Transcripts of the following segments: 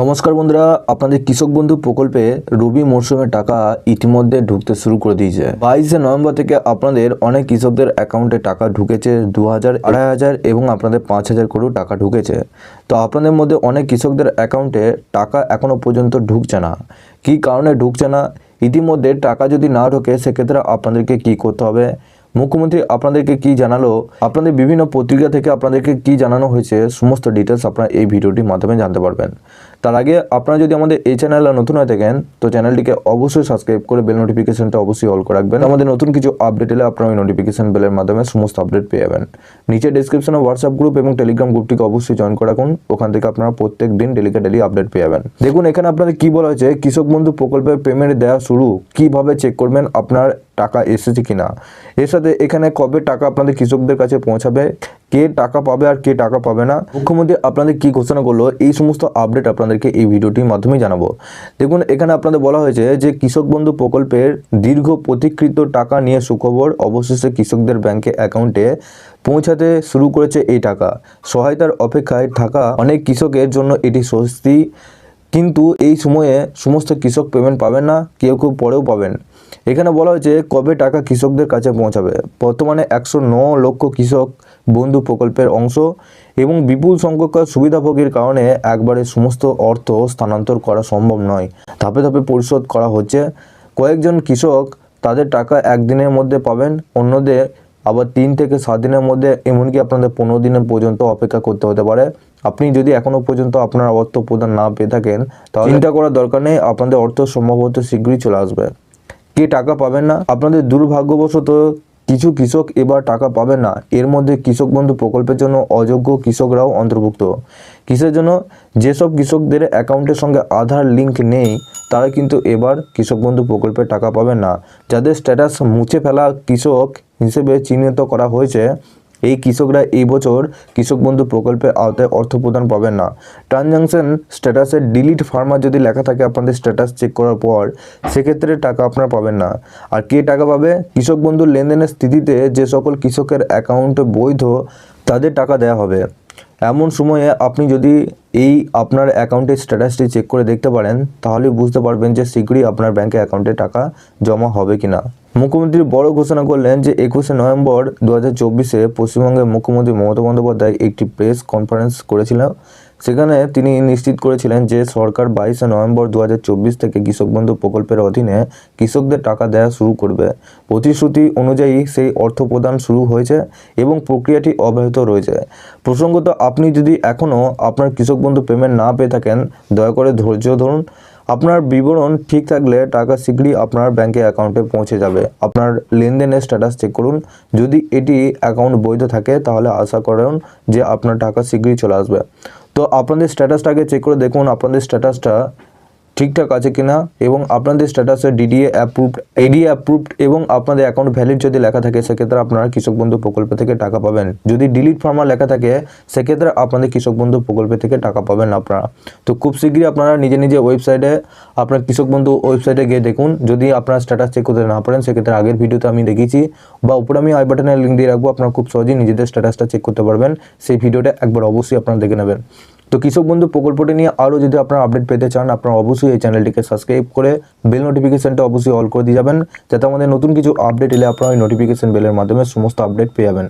নমস্কার বন্ধুরা, আপনাদের কৃষক বন্ধু প্রকল্পে রবি মরশুমে টাকা ইতিমধ্যে ঢুকতে শুরু করে দিয়েছে। বাইশে নভেম্বর থেকে আপনাদের অনেক কৃষকদের অ্যাকাউন্টে টাকা ঢুকেছে দু হাজার আড়াই হাজার এবং আপনাদের পাঁচ হাজার করেও টাকা ঢুকেছে। তো আপনাদের মধ্যে অনেক কৃষকদের অ্যাকাউন্টে টাকা এখনও পর্যন্ত ঢুকছে না। কী কারণে ঢুকছে না? ইতিমধ্যে টাকা যদি না ঢোকে, সেক্ষেত্রে আপনাদেরকে কী করতে হবে? মুখ্যমন্ত্রী আপনাদেরকে কি জানালো? আপনাদের বিভিন্ন পত্রিকা থেকে আপনাদেরকে কি জানানো হয়েছে? সমস্ত ডিটেলস আপনারা এই ভিডিওটির মাধ্যমে জানতে পারবেন। তার আগে আপনারা যদি আমাদের এই চ্যানেলে নতুন হয়ে থাকেন, তো চ্যানেলটিকে অবশ্যই সাবস্ক্রাইব করে বেল নোটিফিকেশনটা অবশ্যই অল করে রাখবেন। আমাদের নতুন কিছু আপডেট এলে আপনারা ওই নোটিফিকেশন বেলের মাধ্যমে সমস্ত আপডেট পেয়ে যাবেন। নিচে ডিসক্রিপশনে হোয়াটসঅ্যাপ গ্রুপ এবং টেলিগ্রাম গ্রুপটিকে অবশ্যই জয়েন করে রাখুন। ওখান থেকে আপনারা প্রত্যেক দিন ডেলিকে ডেলি আপডেট পেয়ে যাবেন। দেখুন, এখানে আপনাদের কি বলা হয়েছে? কৃষক বন্ধু প্রকল্পের পেমেন্ট দেওয়া শুরু। কীভাবে চেক করবেন? আপনার টাকা এসেছে কিনা? এর সাথে এখানে কবে টাকা আপনাদের কৃষকদের কাছে পৌঁছাবে? কে টাকা পাবে আর কে টাকা পাবে না। মুখ্যমন্ত্রী আপনাদের কি ঘোষণা করল? এই সমস্ত আপডেট আপনাদেরকে এই ভিডিওটির মাধ্যমে জানাব। দেখুন, এখানে আপনাদের বলা হয়েছে যে কৃষক বন্ধু প্রকল্পের দীর্ঘ প্রতিকৃত টাকা নিয়ে সুখবর অবশেষে কৃষকদের ব্যাংকে অ্যাকাউন্টে পৌঁছাতে শুরু করেছে এই টাকা। সহায়তার অপেক্ষায় থাকা অনেক কৃষকের জন্য এটি স্বস্তি। কিন্তু এই সময়ে সমস্ত কৃষক পেমেন্ট পাবেন না, কেউ কেউ পরেও পাবেন। এখানে বলা হয়েছে কবে টাকা কৃষকদের কাছে পৌঁছাবে? বর্তমানে একশো লক্ষ কৃষক বন্ধু প্রকল্পের অংশ এবং বিপুল সংখ্যক সুবিধাভোগীর কারণে একবারে সমস্ত অর্থ স্থানান্তর করা সম্ভব নয়। ধাপে ধাপে পরিশোধ করা হচ্ছে। কয়েকজন কৃষক তাদের টাকা একদিনের মধ্যে পাবেন অন্যদের আবার তিন থেকে সাত দিনের মধ্যে এমনকি আপনাদের পনেরো দিনের পর্যন্ত অপেক্ষা করতে হতে পারে। আপনি যদি এখনও পর্যন্ত আপনার অর্থ প্রদান না পেয়ে থাকেন তাহলে চিন্তা করার দরকার নেই আপনাদের অর্থ সম্ভবত শীঘ্রই চলে আসবে। কে টাকা পাবেন না? আপনাদের দুর্ভাগ্যবশত কিছু কৃষক এবার টাকা পাবে না। এর মধ্যে কৃষক বন্ধু প্রকল্পের জন্য অযোগ্য কৃষকরাও অন্তর্ভুক্ত। কিসের জন্য? যেসব কৃষকদের অ্যাকাউন্টের সঙ্গে আধার লিংক নেই, তারা কিন্তু এবার কৃষক বন্ধু প্রকল্পের টাকা পাবে না। যাদের স্ট্যাটাস মুছে ফেলা কৃষক হিসেবে চিহ্নিত করা হয়েছে এই কৃষকরা এই বছর কৃষক বন্ধু প্রকল্পের আওতায় অর্থ প্রদান পাবেন না। ট্রানজাকশন স্ট্যাটাসে ডিলিট ফার্মার যদি লেখা থাকে আপনাদের স্ট্যাটাস চেক করার পর, সেক্ষেত্রে টাকা আপনারা পাবেন না। আর কে টাকা পাবে? কৃষক বন্ধুর লেনদেনের স্থিতিতে যে সকল কৃষকের অ্যাকাউন্ট বৈধ, তাদের টাকা দেওয়া হবে। এমন সময়ে আপনি যদি এই আপনার অ্যাকাউন্টের স্ট্যাটাসটি চেক করে দেখতে পারেন, তাহলে বুঝতে পারবেন যে শীঘ্রই আপনার ব্যাংকে অ্যাকাউন্টে টাকা জমা হবে কিনা। মুখ্যমন্ত্রী বড় ঘোষণা করলেন যে একুশে নভেম্বর দু হাজার চব্বিশে পশ্চিমবঙ্গের মুখ্যমন্ত্রী মমতা বন্দ্যোপাধ্যায় একটি প্রেস কনফারেন্স করেছিলেন। সেখানে তিনি নিশ্চিত করেছিলেন যে সরকার বাইশে নভেম্বর দু হাজার চব্বিশ থেকে কৃষক বন্ধু প্রকল্পের অধীনে কৃষকদের টাকা দেওয়া শুরু করবে। প্রতিশ্রুতি অনুযায়ী সেই অর্থ প্রদান শুরু হয়েছে এবং প্রক্রিয়াটি অব্যাহত রয়েছে। প্রসঙ্গত, আপনি যদি এখনও আপনার কৃষক বন্ধু পেমেন্ট না পেয়ে থাকেন, দয়া করে ধৈর্য ধরুন। আপনার বিবরণ ঠিক থাকলে টাকা শীঘ্রই আপনার ব্যাংকে অ্যাকাউন্টে পৌঁছে যাবে। আপনার লেনদেনের স্ট্যাটাস চেক করুন। যদি এটি অ্যাকাউন্ট বৈধ থাকে, তাহলে আশা করুন যে আপনার টাকা শীঘ্রই চলে আসবে। তো আপনাদের স্ট্যাটাসটাকে চেক করে দেখুন আপনাদের স্ট্যাটাসটা ঠিকঠাক আছে কিনা এবং আপনাদের স্ট্যাটাসে ডিডিএ অ্যাপ্রুভড এডিএ অ্যাপ্রুভড এবং আপনাদের অ্যাকাউন্ট ভ্যালিড যদি লেখা থাকে, সেক্ষেত্রে আপনারা কৃষক বন্ধু প্রকল্প থেকে টাকা পাবেন। যদি ডিলিট ফার্মার লেখা থাকে, সেক্ষেত্রে আপনাদের কৃষক বন্ধু প্রকল্প থেকে টাকা পাবেন আপনারা। তো খুব শীঘ্রই আপনারা নিজে নিজে ওয়েবসাইটে আপনার কৃষক বন্ধু ওয়েবসাইটে গিয়ে দেখুন। যদি আপনার স্ট্যাটাস চেক করতে না পারেন, সেক্ষেত্রে আগের ভিডিওতে আমি দেখিয়েছি বা উপরে আমি আই বাটনের লিঙ্ক দিয়ে রাখব। আপনারা খুব সহজেই নিজেদের স্ট্যাটাসটা চেক করতে পারবেন। সেই ভিডিওটা একবার অবশ্যই আপনারা দেখে নেবেন। তো কৃষক বন্ধু, প্রকল্পটি নিয়ে আরও যদি আপনারা আপডেট পেতে চান, আপনারা অবশ্যই এই চ্যানেলটিকে সাবস্ক্রাইব করে বেল নোটিফিকেশানটা অবশ্যই অল করে দিয়ে যাবেন, যাতে আমাদের নতুন কিছু আপডেট এলে আপনারা ওই নোটিফিকেশান বেলের মাধ্যমে সমস্ত আপডেট পেয়ে যাবেন।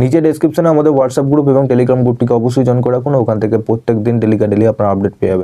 নিচে ডেসক্রিপশনে আমাদের হোয়াটসঅ্যাপ গ্রুপ এবং টেলিগ্রাম গ্রুপটিকে অবশ্যই জয়েন করে রাখুন, ওখান থেকে প্রত্যেক দিন ডেলিকা ডেলি আপনারা আপডেট পেয়ে যাবেন।